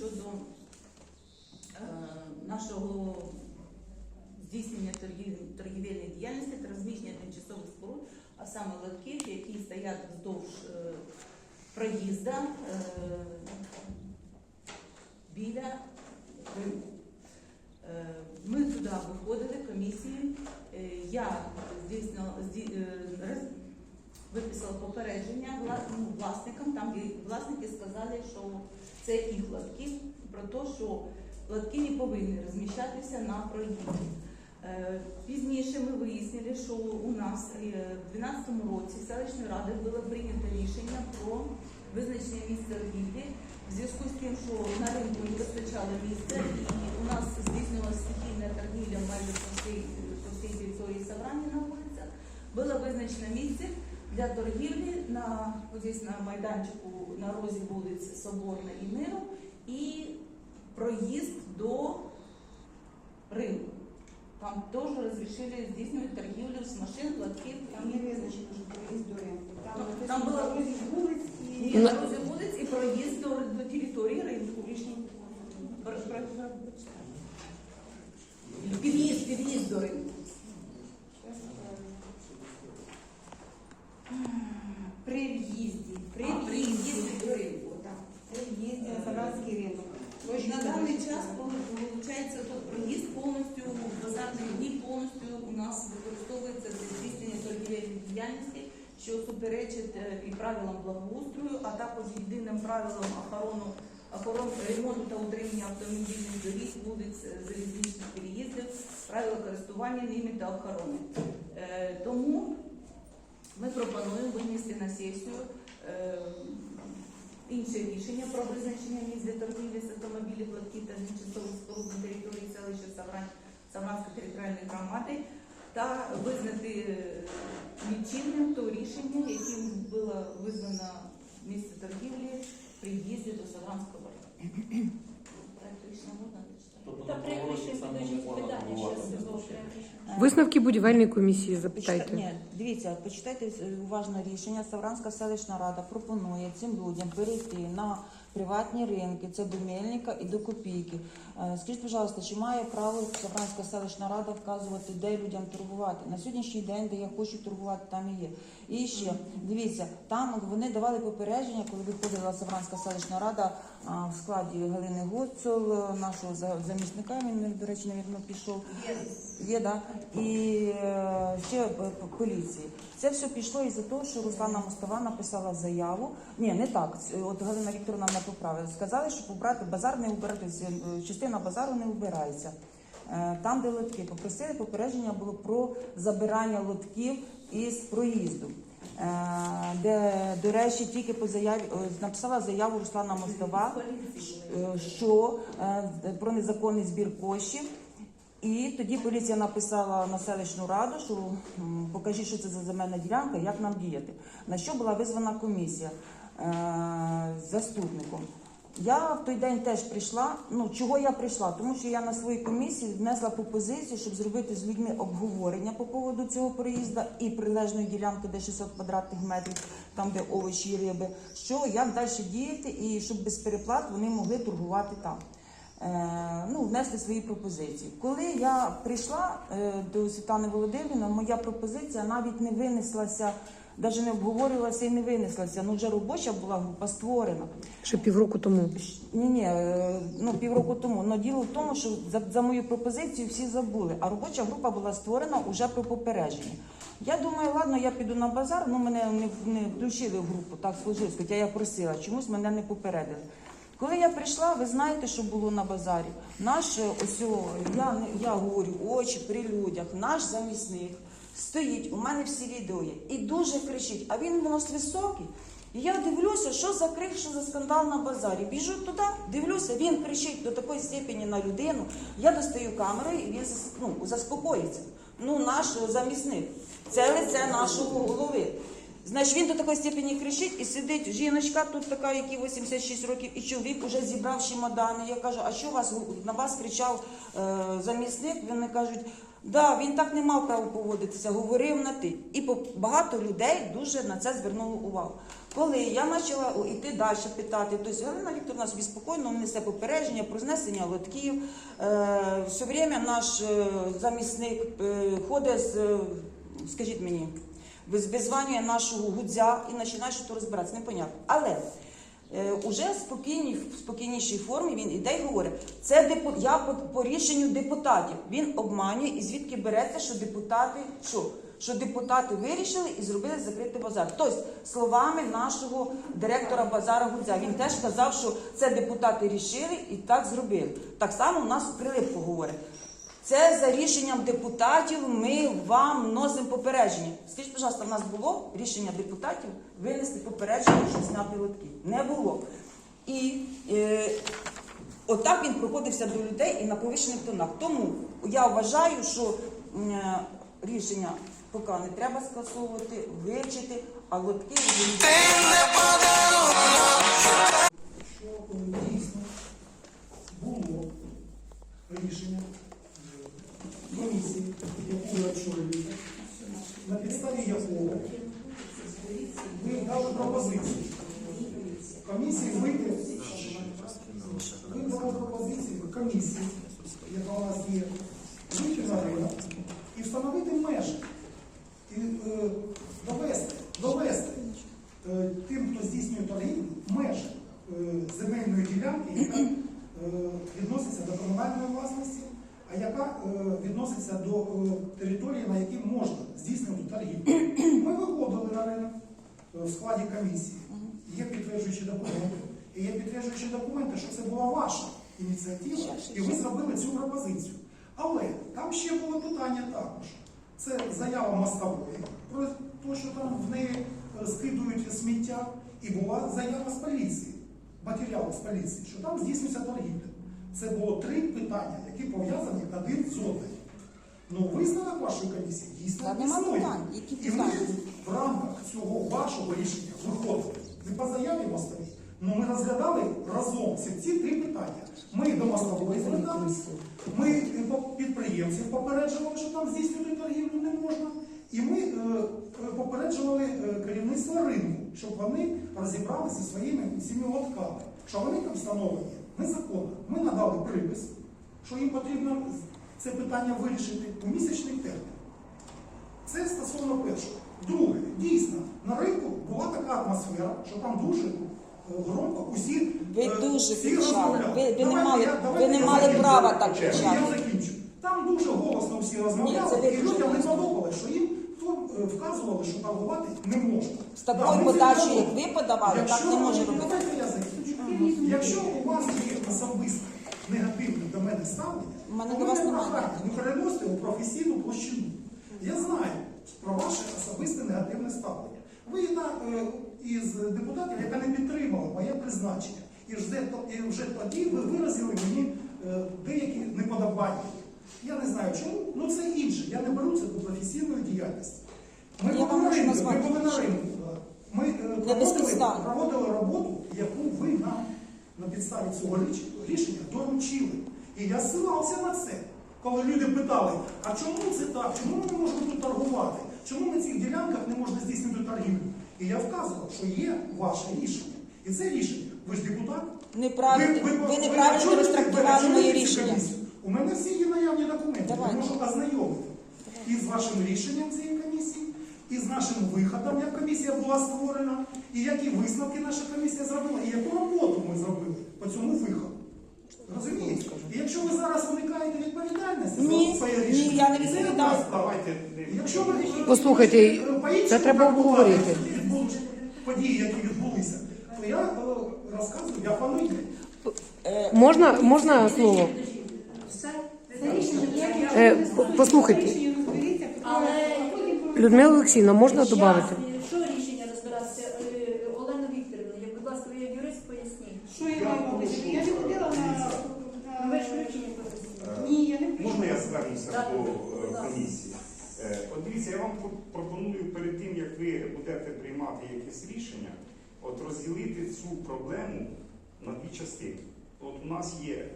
щодо е, нашого здійснення торгів- торгівельної діяльності та розміщення тимчасових споруд, а саме лотків, які стоять вздовж е, проїзда е, біля ринку. Е, Ми туди виходили комісією. Е, Я звісно зді- е, роз- виписала попередження вла- ну, власникам. Там і власники сказали, що це їх лотки, про те, що лотки не повинні розміщатися на проїзді. Е, Пізніше ми вияснили, що у нас е, в 2012 році селищною радою було прийнято рішення про визначення місця торгівлі в зв'язку з тим, що на ринку не вистачало місця, і у нас здійснювалася стихійна торгівля майже по всій, по території Саврані на вулицях. Було визначено місце для торгівлі на, ось на майданчику на розі вулиць Соборна і Миру і проїзд до ринку. Там теж розрішили здійснювати торгівлю з машин, лотків. Там не визначено, що проїзд до ринку. Там, Там було- дорозі вулиць і на розі вулиць і проїзд до, до території ринку. Під'їзд, під'їзд до ринку. При в'їзді. При А, при в'їзді до ринку. Так, При в'їзді на Саранський ринок. Тож на даний час виходить, тут проїзд повністю в базарні дні повністю у нас використовується для здійснення торгівельної діяльності, що суперечить е, і правилам благоустрою, а також єдиним правилам охорону охорони ремонту та утримання автомобільних доріг, вулиць, е, залізничних переїздів, правила користування ними та охорони. Е, Тому ми пропонуємо винести на сесію е, інше рішення про визначення місць для торгівлі з автомобілів, лотків та тимчасових споруд на території селища Саврань, Савранської територіальної громади та визнати е, нічийним то рішення, яким було визнано місце торгівлі при в'їзді до Савранського району. Проект рішення можна? Тобто Та проект рішення можна питання, що з Висновки будівельної комісії запитайте. Ні, дивіться, почитайте е, уважно рішення. Савранська селищна рада пропонує цим людям перейти на приватні ринки, це до Мельника і до Копійки. Е, Скажіть, будь ласка, чи має право Савранська селищна рада вказувати, де людям торгувати? На сьогоднішній день, де я хочу торгувати, там і є. І ще дивіться, там вони давали попередження, коли виходила Савранська селищна рада в складі Галини Гуцул, е, нашого за- замісника. Він до речі, навірно, пішов. Є, да. І е, ще е, поліції. Це все пішло із-за того, що Руслана Мостова написала заяву. Ні, не так. От Галина Вікторовна мене поправила. Сказали, що побрати базар не убирати, частина базару не убирається. Е, Там, де лотки, попросили попередження було про забирання лотків із проїзду. Е, Де, до речі, тільки по заяві е, написала заяву Руслана Мостова, е, що е, про незаконний збір коштів. І тоді поліція написала на селищну раду, що покажіть, що це за земельна ділянка, як нам діяти. На що була визвана комісія е, заступником. Я в той день теж прийшла. Ну чого я прийшла? Тому що я на своїй комісії внесла пропозицію, щоб зробити з людьми обговорення по поводу цього проїзду і прилежної ділянки, де 600 квадратних метрів, там де овочі і риби. Що як далі діяти, і щоб без переплат вони могли торгувати там ну, внести свої пропозиції. Коли я прийшла е, до Світлани Володимирівни, моя пропозиція навіть не винеслася, навіть не обговорювалася і не винеслася. Ну, вже робоча була група створена. Ще півроку тому. Ні, ні, ну півроку тому. Но діло в тому, що за, за мою пропозицію всі забули. А робоча група була створена уже про попередження. Я думаю, ладно, я піду на базар, ну мене не, не включили в групу, так сложилось, хоча я просила, чомусь мене не попередили. Коли я прийшла, ви знаєте, що було на базарі? Наш е, ось, я, я говорю очі при людях, наш замісник стоїть, у мене всі відео є, і дуже кричить, а він у нас високий. І я дивлюся, що за крик, що за скандал на базарі. Біжу туди, дивлюся, він кричить до такої степені на людину. Я достаю камеру і він ну, заспокоїться. Ну, наш замісник. Це лице нашого голови. Значить, він до такої степені кричить і сидить жіночка тут така, якій 86 років, і чоловік уже зібрав чемодани. Я кажу, а що вас на вас кричав е, замісник? Вони кажуть, Да, він так не мав права поводитися, говорив на ти. І багато людей дуже на це звернуло увагу. Коли я почала йти далі питати, тобто Галина Вікторовна собі спокійно несе попередження про знесення лотків. Е, все время наш е, замісник е, ходить е, скажіть мені, виз- нашого гудзя і починає щось розбиратися. Непонятно. Але е, уже в спокійній, в спокійнішій формі він іде і говорить, це депу, я по, по рішенню депутатів. Він обманює і звідки береться, що депутати що? Що депутати вирішили і зробили закритий базар. Тобто, словами нашого директора базара Гудзя, він теж казав, що це депутати рішили і так зробили. Так само у нас Прилипко говорить. Це за рішенням депутатів ми вам вносимо попередження. Скажіть, будь ласка, в нас було рішення депутатів винести попередження, що зняти лотки? Не було. І е, отак він проходився до людей і на повищених тонах. Тому я вважаю, що е, рішення поки не треба скасовувати, вивчити, а лотки що дійсно було рішення комісії, яку очолюєте, на підставі якого ви дали пропозицію. Комісії вийти, ви дали пропозицію комісії, яка у нас є, вийти на ринок і встановити межі. І е, довести, довести е, тим, хто здійснює торгівлю, межі е, земельної ділянки, яка е, відноситься до комунальної власності, а яка е, відноситься до е, території, на якій можна здійснювати торгівлю. Ми виходили на ринок е, в складі комісії. Є підтверджуючі документи. І є підтверджуючі документи, що це була ваша ініціатива, і ви зробили цю пропозицію. Але там ще було питання також. Це заява мостової про те, що там в неї е, скидують сміття, і була заява з поліції, матеріали з поліції, що там здійснюється торгівля. Це було три питання, які пов'язані один з одним. Ну, висновок вашої комісії дійсно існує. І ми в рамках цього вашого рішення виходили не по заяві мостовій, але ми розглядали разом всі ці три питання. Ми до мостової зверталися, ми е, підприємців попереджували, що там здійснювати торгівлю не можна. І ми е, е, попереджували керівництво ринку, щоб вони розібралися зі своїми цими лотками, що вони там встановлені незаконно. Ми надали припис, що їм потрібно це питання вирішити у місячний термін. Це стосовно першого. Друге, дійсно, на ринку була така атмосфера, що там дуже е, громко усі. Ви е, дуже всі кричали. Ви- ви не мали- ви не мали права так Я закінчу. Там дуже голосно всі розмовляли, Ні, це ви і дуже людям не подобалося, що їм вказували, що торгувати не можна. з такою ми це подачею, як ви подавали, так Якщо- не може робити. Давайте я закінчу. Якщо у вас є особисте негативне до мене ставлення, У мене то мене прохання, ви переносите у професійну площину. Я знаю про ваше особисте негативне ставлення. Ви одна е, із депутатів, яка не підтримала моє призначення. І вже, і вже тоді ви виразили мені е, деякі неподобання. Я не знаю чому, ну це інше. Я не беру це до професійної діяльності. Ми Я вам можу назвати ми е, проводили, проводили роботу, яку ви нам на підставі цього рішення доручили. І я ссилався на це. Коли люди питали, а чому це так? Чому ми не можемо тут торгувати? Чому на цих ділянках не можна здійснити торгівлю? І я вказував, що є ваше рішення. І це рішення. Ви ж депутат. Неправильно, ви, очолюєте- неправильно ви розтрактували моє рішення. У мене всі є наявні документи. Давайте. Я можу ознайомити і з вашим рішенням цієї комісії, і з нашим виходом, як комісія була створена, і які висновки наша комісія зробила, і яку роботу ми зробили по цьому виходу. Розумієте? І якщо ви зараз уникаєте відповідальності Ні, за своє ні, рішення, я не відповідаю. Якщо ви Послухайте, це треба обговорити. події, які відбулися, то я е, розказую, я паную. Можна, можна слово? Це рішення, як Е, по- послухайте. Але Людмила Олексійовна, можна додати? Що рішення розбиратися? Е, Олена Вікторівна, як, будь ласка, ви як юрист поясніть. що я маю робити? Я не ходила на... Ви ж включені професійно. Ні, я не Можна я звернуся Так, до будь е, ласка. комісії? Е, От дивіться, я вам про- пропоную перед тим, як ви будете приймати якесь рішення, от розділити цю проблему на дві частини. От у нас є, е,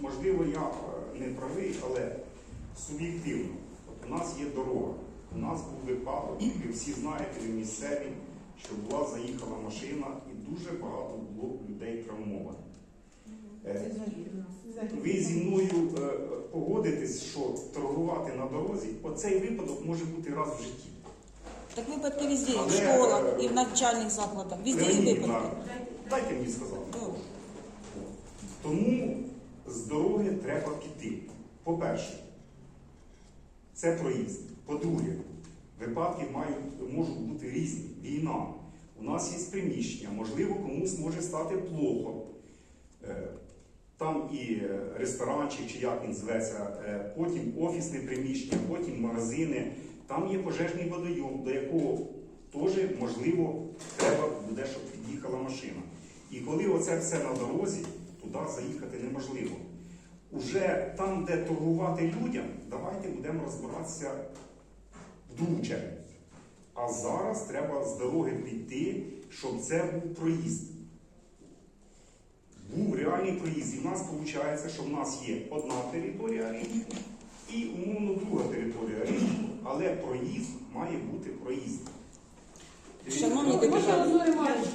можливо, я е, не правий, але суб'єктивно. От у нас є дорога, у нас був випадок, ви всі знаєте, ви місцеві, що була заїхала машина і дуже багато було людей травмованих. Е, ви зі мною е, погодитесь, що торгувати на дорозі, оцей випадок може бути раз в житті. Так випадки везде, і в школах, е, і в навчальних закладах. Везде є випадки. дайте мені сказати. Тому з дороги треба піти. По-перше, це проїзд. По-друге, випадки мають, можуть бути різні. Війна. У нас є приміщення, можливо, комусь може стати плохо. Е, Там і ресторанчик, чи як він зветься, е, потім офісне приміщення, потім магазини. Там є пожежний водойом, до якого теж, можливо, треба буде, щоб під'їхала машина. І коли оце все на дорозі, туди заїхати неможливо. Уже там, де торгувати людям, давайте будемо розбиратися в. А зараз треба з дороги піти, щоб це був проїзд. Був реальний проїзд. І в нас виходить, що в нас є одна територія ринку і умовно друга територія ринку, але проїзд має бути проїзд. Шановні депутати,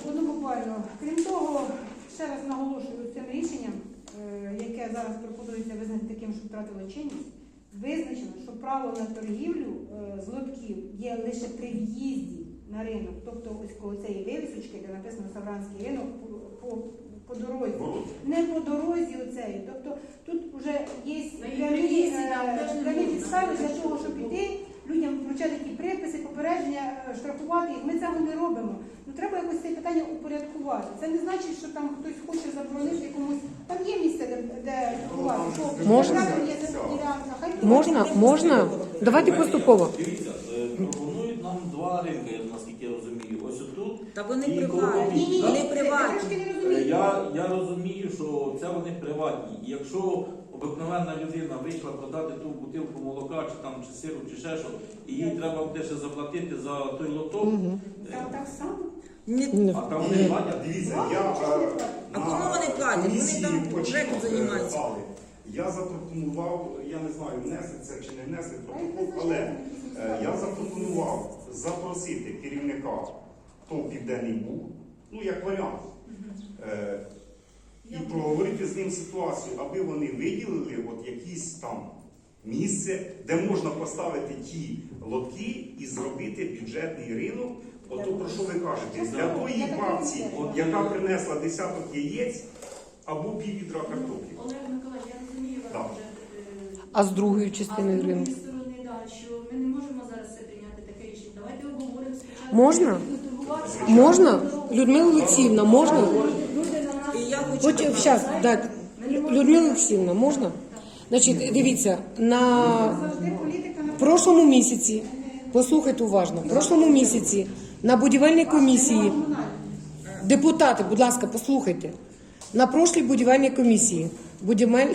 одну буквально. Крім того, ще раз наголошую цим рішенням, е, яке зараз пропонується визнати таким, що втратило чинність, визначено, що право на торгівлю е, з лотків є лише при в'їзді на ринок, тобто ось коло цієї вивісочки, де написано Савранський ринок, по, по, по дорозі. Не по дорозі оцеї. Тобто тут вже є їх прямі, е, підстави для того, щоб іти. піти, людям вручати такі приписи, попередження, е, штрафувати їх. Ми цього не робимо. Ну треба якось це питання упорядкувати. Це не значить, що там хтось хоче заборонити комусь. Там є місце, де, де. Можна? Ця ділянка. Хай Можна? Можна? Давайте поступово. Дивіться, е, пропонують нам два ринки, я наскільки я розумію. Ось отут. та вони І приватні. Ні, ні, Вони приватні. трошки не Е. Я, я розумію, що це вони приватні. І якщо обикновенна людина вийшла продати ту бутилку молока, чи там чи сиру, чи ще що, і їй треба буде ще заплатити за той лоток, е, Там так само. Ні, а там вони платять. Дивіться, я е, А на кому вони платять? Вони комісії там е, займаються. але Я запропонував, я не знаю, внести це чи не внести протокол, але е, я запропонував запросити керівника ТОВ Південний Буг, ну як варіант, е, і проговорити з ним ситуацію, аби вони виділили от якісь там місце, де можна поставити ті лотки і зробити бюджетний ринок. Ото про що ви кажете? Для тої бабці, яка принесла десяток яєць або піввідра картоплі. Олег Миколаївич, я розумію вас Так. вже. е, А з другої А з частини другої сторони, да, що ми не можемо зараз це прийняти таке рішення. Давайте обговоримо спочатку. Можна? Можна? Людмила Олексіївна, можна? Люди на нас І я хочу Хоч зараз, дайте. Людмила Олексіївна, можна? Значить, дивіться, на прошлому місяці, послухайте уважно, в прошлому місяці на будівельній комісії, депутати, будь ласка, послухайте, на прошлій будівельній комісії,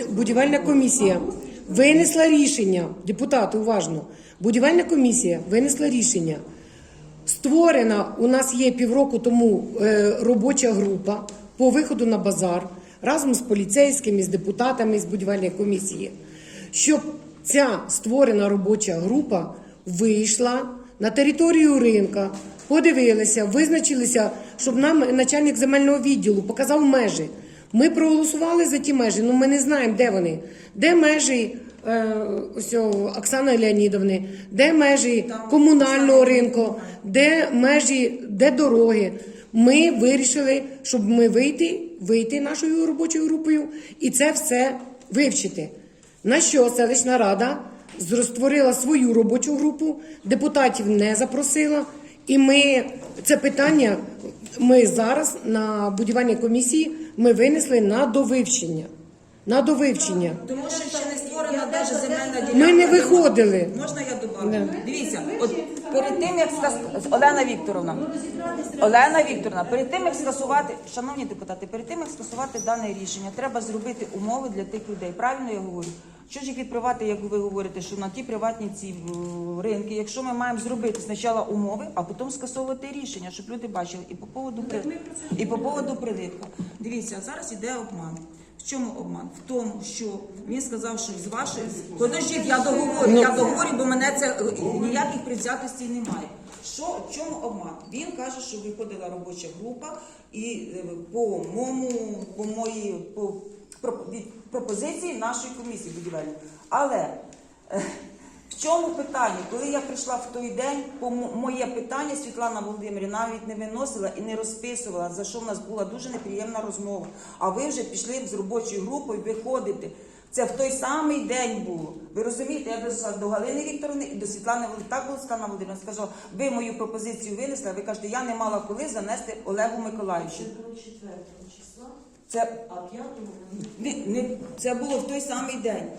будівельна комісія винесла рішення, депутати, уважно, будівельна комісія винесла рішення. Створена у нас є півроку тому е, робоча група по виходу на базар разом з поліцейськими, з депутатами з будівельної комісії, щоб ця створена робоча група вийшла на територію ринка, подивилися, визначилися, щоб нам начальник земельного відділу показав межі. Ми проголосували за ті межі, але ми не знаємо, де вони. Де межі е, ось Оксани Леонідовни, де межі комунального ринку, де межі, де дороги. Ми вирішили, щоб ми вийти, вийти нашою робочою групою і це все вивчити. На що селищна рада зро- створила свою робочу групу, депутатів не запросила, і ми це питання ми зараз на будівельній комісії ми винесли на довивчення. На довивчення. Тому що ще не створена навіть земельна ділянка. Ми не виходили. Можна я добавлю? Дивіться, от перед тим як скас... Олена Вікторовна, Олена Вікторовна, перед тим як скасувати, шановні депутати, перед тим як скасувати дане рішення, треба зробити умови для тих людей. Правильно я говорю? Що ж їх відкривати, як ви говорите, що на ті приватні ці е, ринки, якщо ми маємо зробити спочатку умови, а потім скасовувати рішення, щоб люди бачили і по поводу і по поводу прилипка. Дивіться, зараз іде обман. В чому обман? В тому, що він сказав, що з вашої подождіть, я договорю, Ну. я договорю, бо мене це е, ніяких предвзятостей немає. Що в чому обман? Він каже, що виходила робоча група і е, по моєму, по моїй по пропозиції нашої комісії будівельної. Але е, чому питання? Коли я прийшла в той день, по моє питання Світлана Володимирівна навіть не виносила і не розписувала, за що в нас була дуже неприємна розмова. А ви вже пішли з робочою групою виходити. Це в той самий день було. Ви розумієте, я дійшла до Галини Вікторовни і до Світлани Володимирівни. Так було Світлана Володимирівна сказала, ви мою пропозицію винесли, а ви кажете, я не мала коли занести Олегу Миколаївичу. було 4 числа, Це а 5 не, не, це було в той самий день.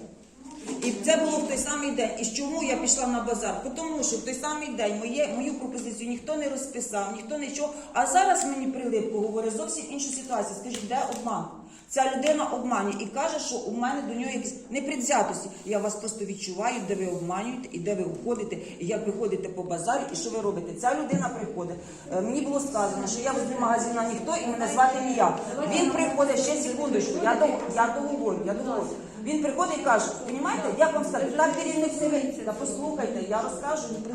І це було в той самий день. І чому я пішла на базар? Тому що в той самий день моє, мою пропозицію ніхто не розписав, ніхто нічого. А зараз мені прилипко говорить зовсім іншу ситуацію. Скажіть, де обман? Ця людина обманює і каже, що у мене до нього якісь непредвзятості. Я вас просто відчуваю, де ви обманюєте і де ви уходите, і як ви ходите по базарі, і що ви робите. Ця людина приходить. Е, Мені було сказано, що я возле магазина ніхто і мене звати не я. Він приходить ще секундочку. Я до я договорю, я договорю. Він приходить і каже, розумієте, як вам сказати, так керівник не. Та послухайте, я розкажу, не при-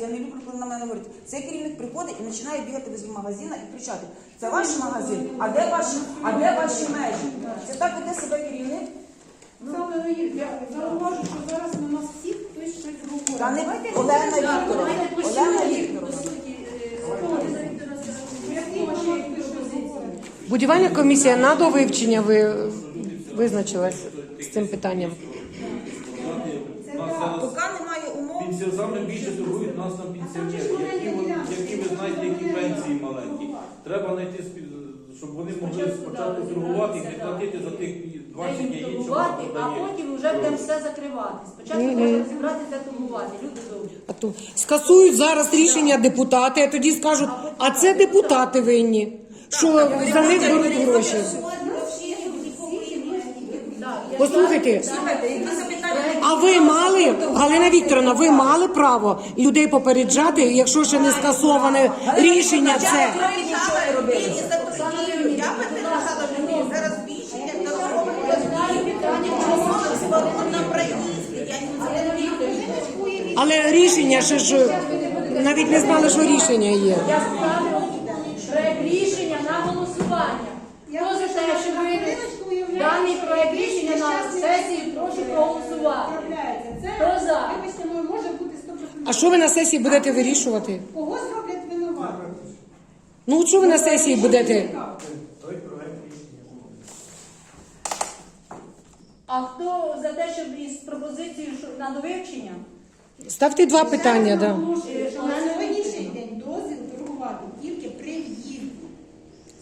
я не люблю, коли на мене говорять. Цей керівник приходить і починає бігати без магазина і кричати: це ваш магазин, а де ваші, а де ваші межі? Це так веде себе керівник? Оксана Леонідівна, я зауважу, що зараз на нас всіх хтось щось говорить. Та не Олена. Вікторовна. Олена Вікторовна. е? Будівельна комісія на довивчення ви визначилась з цим питанням. Поки немає умов. Пенсіонери саме більше торгують нас там пенсіонери, які, ви знаєте, які пенсії маленькі. Треба знайти спі- щоб вони могли спочатку торгувати і не платити за тих 20 даємо яєць, що торгувати, вона а потім вже будемо все закривати. Спочатку треба розібратися, торгувати. Люди добрі. А то скасують зараз рішення депутати, а тоді скажуть, а це депутати винні, що за них беруть гроші. Послухайте, а ви мали, Галина Вікторовна, ви мали право людей попереджати, якщо ще не скасоване рішення це. Але рішення ще ж навіть не знали, що рішення є. Я ставлю проект рішення на голосування. Хто за те, що ви даний сесії, прошу проголосувати. Хто за? вибачте, ну, може бути 100%. А що ви на сесії будете вирішувати? Кого зроблять винуватим? Ну от що ви на сесії будете? Той проект рішення. А хто за те, щоб із пропозицією що- на довивчення? Ставте два питання, да. Наголошую, що на сьогоднішній день дозвіл торгувати тільки при в'їзді.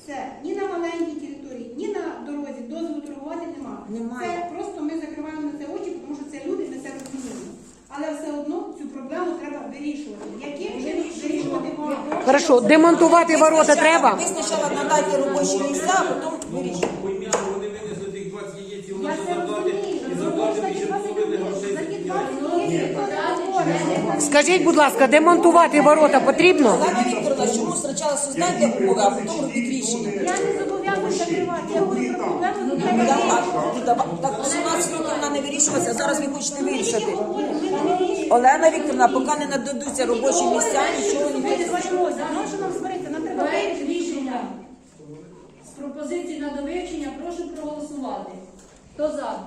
Все, ні на маленькій території, ні на дорозі дозволу торгувати немає. Це просто ми закриваємо на це очі, тому що це люди, ми це розуміємо. Але все одно цю проблему треба вирішувати. Яким чином вирішувати можна? Хорошо, демонтувати ворота треба. Ви спочатку надайте робочі місця, а потім вирішуйте. Пойміть, що вони винесли тих 20 яєць, і вони це заплати, розумію. і заплати більше половини грошей за ті. Скажіть, будь ласка, демонтувати ворота потрібно? Олена Вікторовна, чому спочатку создайте умови, а потім робіть рішення? Я не зобов'язана закривати. Я говорю про проблему, ну Ну, треба я- вирішувати. а, ну, давай- Так 18 років вона не вирішувалася, а зараз ви хочете вирішити. Олена Вікторовна, поки не нададуться робочі місця, нічого не буде. Що нам збереться? Нам треба Проект рішення з пропозиції на довивчення прошу проголосувати. Хто за?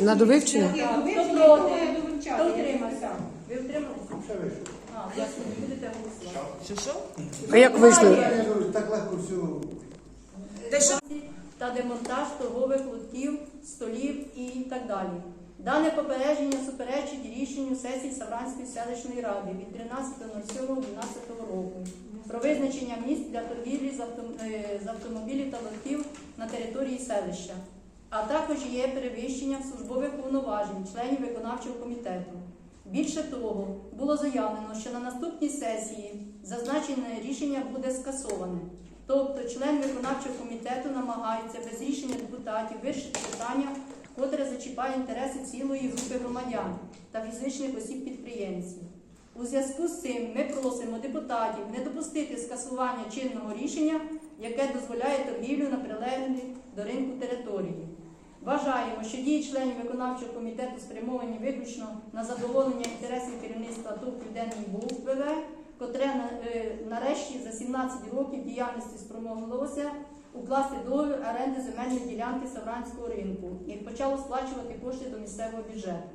На довивчення? Ні, Хто проти? Хто утримався? Ви утрималися? А, будете голосувати. Що що? А як вийшли? Так легко що та демонтаж торгових лотків, столів і так далі. Дане попередження суперечить рішенню сесії Савранської селищної ради від 13.07.12 року про визначення місць для торгівлі е, з автомобілів та лотків на території селища, а також є перевищення службових повноважень членів виконавчого комітету. Більше того, було заявлено, що на наступній сесії зазначене рішення буде скасоване. Тобто член виконавчого комітету намагається без рішення депутатів вирішити питання, котре зачіпає інтереси цілої групи громадян та фізичних осіб підприємців. У зв'язку з цим ми просимо депутатів не допустити скасування чинного рішення, яке дозволяє торгівлю на прилеглій до ринку території. Вважаємо, що дії членів виконавчого комітету спрямовані виключно на задоволення інтересів керівництва ТОВ Південний Буг ВВ, котре е, нарешті за 17 років діяльності спромоглося укласти договір оренди земельної ділянки Савранського ринку і почало сплачувати кошти до місцевого бюджету.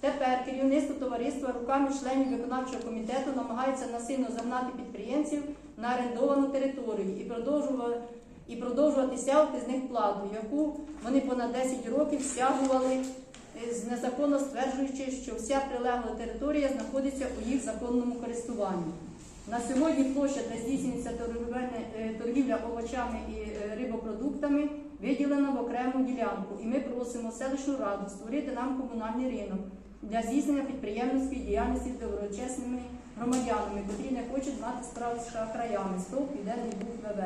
Тепер керівництво товариства руками членів виконавчого комітету намагається насильно загнати підприємців на орендовану територію і продовжувати, і продовжувати стягувати з них плату, яку вони понад 10 років стягували незаконно стверджуючи, що вся прилегла територія знаходиться у їх законному користуванні. На сьогодні площа, де здійснюється е, торгівля овочами і е, рибопродуктами, виділена в окрему ділянку, і ми просимо селищну раду створити нам комунальний ринок для здійснення підприємницької діяльності з доброчесними громадянами, котрі не хочуть мати справу з шахраями, стовп Південний Буг ВВ.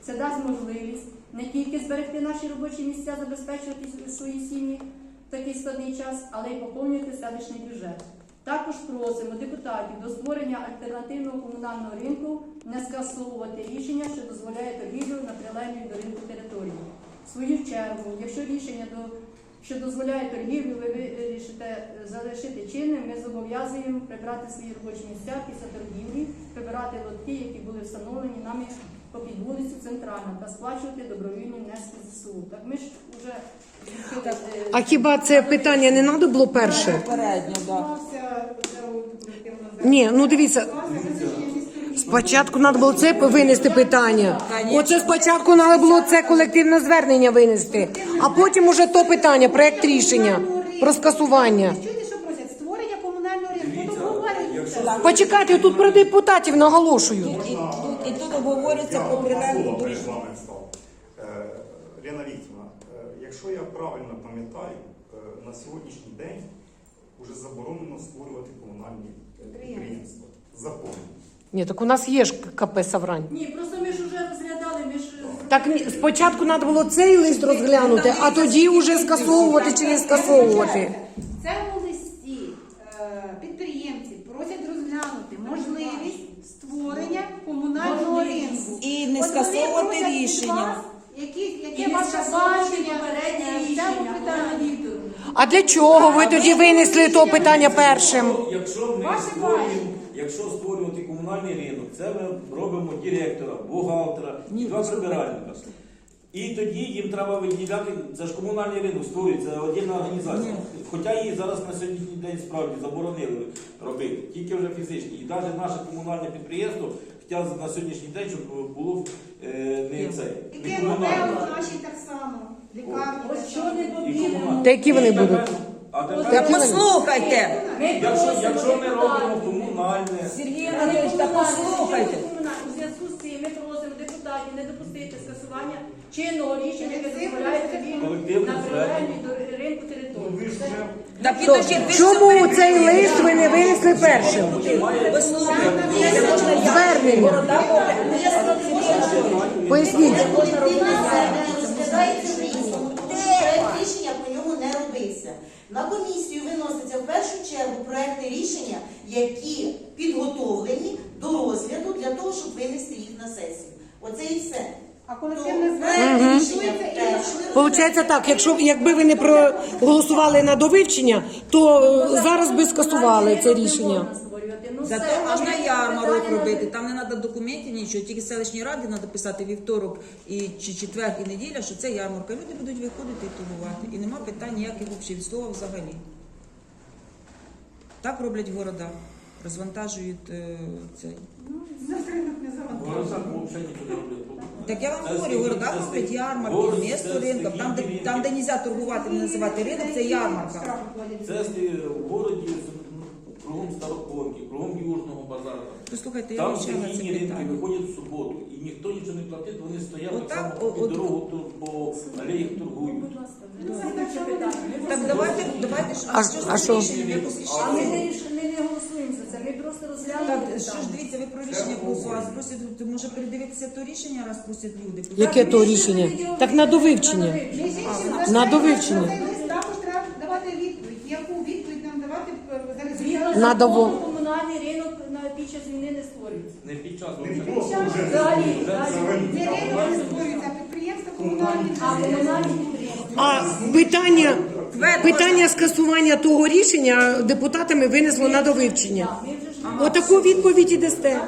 Це дасть можливість не тільки зберегти наші робочі місця, забезпечувати свої сім'ї такий складний час, але й поповнювати селищний бюджет. Також просимо депутатів до створення альтернативного комунального ринку не скасовувати рішення, що дозволяє торгівлю на прилеглій до ринку території. В свою чергу, якщо рішення до що дозволяє торгівлю, ви вирішите е, залишити чинним, ми зобов'язуємо прибрати свої робочі місця після торгівлі, прибирати лотки, які були встановлені нами по під вулицю Центральна та сплачувати добровільні внески ЗСУ. Так ми ж вже е, А хіба це питання не треба було перше? Попередньо, так. Склався Ні, ну дивіться, спочатку треба було це винести питання. Оце спочатку треба було це колективне звернення винести, а потім уже то питання, проект рішення про скасування. Чуєте, що просять? Створення комунального ринку. Почекайте, тут про депутатів наголошують. І, тут- обговорюється про прилеглу слова до перед вами став. Е, Лена Вікторівна, е, якщо я правильно пам'ятаю, е, на сьогоднішній день вже заборонено створювати комунальні підприємства. Закон. Ні, так у нас є ж КП Саврань. Ні, просто ми ж вже розглядали, ми ж Так спочатку треба було цей лист розглянути, а тоді вже скасовувати чи не скасовувати. В цьому листі е, підприємці просять розглянути можливість створення комунального Можливість. Вони скасовувати рішення. вас, Які, яке ваше бачення попереднє рішення. А для чого ви тоді винесли то питання першим? Якщо- ми створюємо, якщо створювати комунальний ринок, це ми робимо директора, бухгалтера, два прибиральника. І тоді їм треба виділяти, це ж комунальний ринок створюється, це отдільна організація. Хоча її зараз на сьогоднішній день справді заборонили робити, тільки вже фізичні. І навіть наше комунальне підприємство хоча на сьогоднішній день, щоб було е, не це, не комунальне. наші так само, лікарні. Ось що не побігли. Та які вони будуть? А тепер, послухайте! Якщо, якщо ми робимо комунальне, Сергій Анатолійович, та послухайте. У зв'язку з цим ми просимо депутатів не допустити скасування чинного рішення, яке дозволяє Колективне на до ринку Ну, території. підождіть, Чому це цей лист ви не винесли першим? Я- Звернення. Поясніть. розглядається рішення. Проект рішення по ньому не робився. На комісію виноситься в першу чергу проекти рішення, які підготовлені до розгляду для того, щоб винести їх на сесію. Оце і все. А То колективне проект звернення рішення стосується і теж Получається так, якщо якби ви не проголосували на довивчення, то е, зараз би скасували це рішення. Ну, Зато можна ярмарок робити. Там не треба документів, нічого. Тільки селищній раді треба писати вівторок і чи четвер і неділя, що це ярмарка. Люди будуть виходити і торгувати. І нема питань ніяких взагалі від слова взагалі. Так роблять в городах. Розвантажують е, цей. Завтра не взагалі роблять. Так я вам Це говорю, в стихі- городах це роблять ярмарки, місто це ринком, там, де, стихійні там, де ринки. не можна торгувати, не називати ринок, це ярмарка. Це в городі ну, кругом Староконки, кругом Южного базару. Послухайте, я Там вивчала це ринки питання. виходять в суботу, і ніхто нічого не платить, вони стоять Отак, так само о- під от- дорогу тут по алеях торгують. Ми Так давайте, давайте ж, А- що ж а що? рішення? Якось рішення? не, ріш- ми не голосуємо Так, що ж дивіться, ви про рішення голосували. Просять, то може передивитися то рішення, раз просять люди. Яке то рішення? Так на довивчення. На довивчення. також треба давати відповідь. Яку відповідь нам давати е, за Згідно результатом? Надо закону, во- комунальний ціни не створюються. Не під час Не взагалі. просто вже Взагалі. Не ринок не створюється, а підприємства комунальні. А комунальні підприємства. А питання, питання скасування того рішення депутатами винесло на довивчення. Отаку відповідь і дасте.